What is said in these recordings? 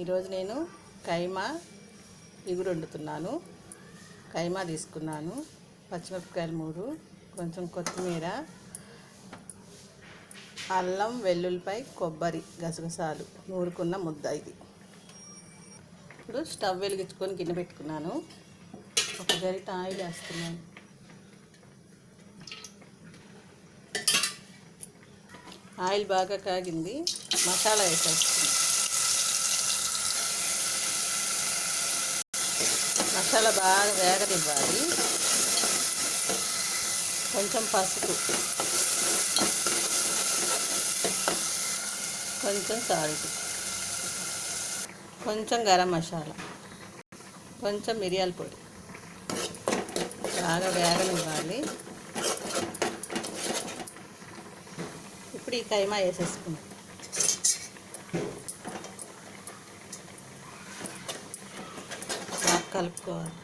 ఈరోజు నేను కైమా ఇగురు వండుతున్నాను. కైమా తీసుకున్నాను. పచ్చిమిరపకాయలు మూడు కొంచెం కొత్తిమీర అల్లం వెల్లుల్లిపై కొబ్బరి గసగసాలు. నూరుకున్న ముద్ద ఇది. ఇప్పుడు స్టవ్ వెలిగించుకొని గిన్నె పెట్టుకున్నాను. ఒక గరిట ఆయిల్ వేస్తున్నాను. ఆయిల్ బాగా కాగింది. మసాలా వేసేస్తుంది మసాలా బాగా వేగనివ్వాలి. కొంచెం పసుపు. కొంచెం సాల్ట్. కొంచెం గరం మసాలా. కొంచెం మిరియాల పొడి. బాగా వేగనివ్వాలి. ఇప్పుడు ఈ కైమా వేసేసుకుందాం బాగా కలుపుకోవాలి.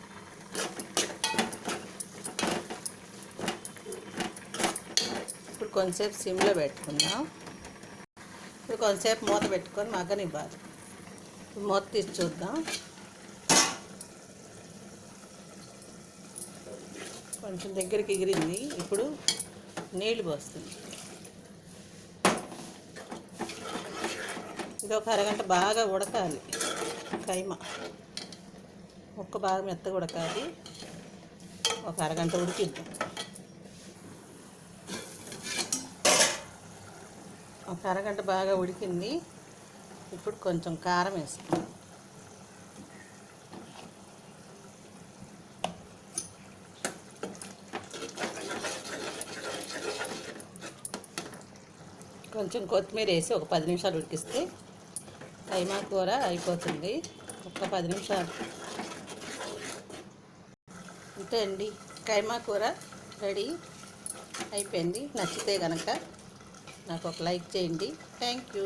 ఇప్పుడు కొంచెంసేపు సిమ్లో పెట్టుకుందాం. ఇప్పుడు కొంచెంసేపు మూత పెట్టుకొని మగ్గనివ్వాలి. మూత తీసి చూద్దాం. కొంచెం దగ్గరికి ఎగిరింది. ఇప్పుడు నీళ్ళు పోస్తుంది ఇది ఒక అరగంట బాగా ఉడకాలి. కైమ ఒక్క బాగా మెత్తగా ఉడకాలి ఒక అరగంట ఉడికిద్దాం. ఒక అరగంట బాగా ఉడికింది. ఇప్పుడు కొంచెం కారం వేస్తాం కొంచెం కొత్తిమీర వేసి ఒక పది నిమిషాలు ఉడికిస్తే కైమా కూర అయిపోతుంది. ఒక పది నిమిషాలు. అంతే అండి. కైమా కూర రెడీ అయిపోయింది. నచ్చితే కనుక నాకు ఒక లైక్ చేయండి. Thank you.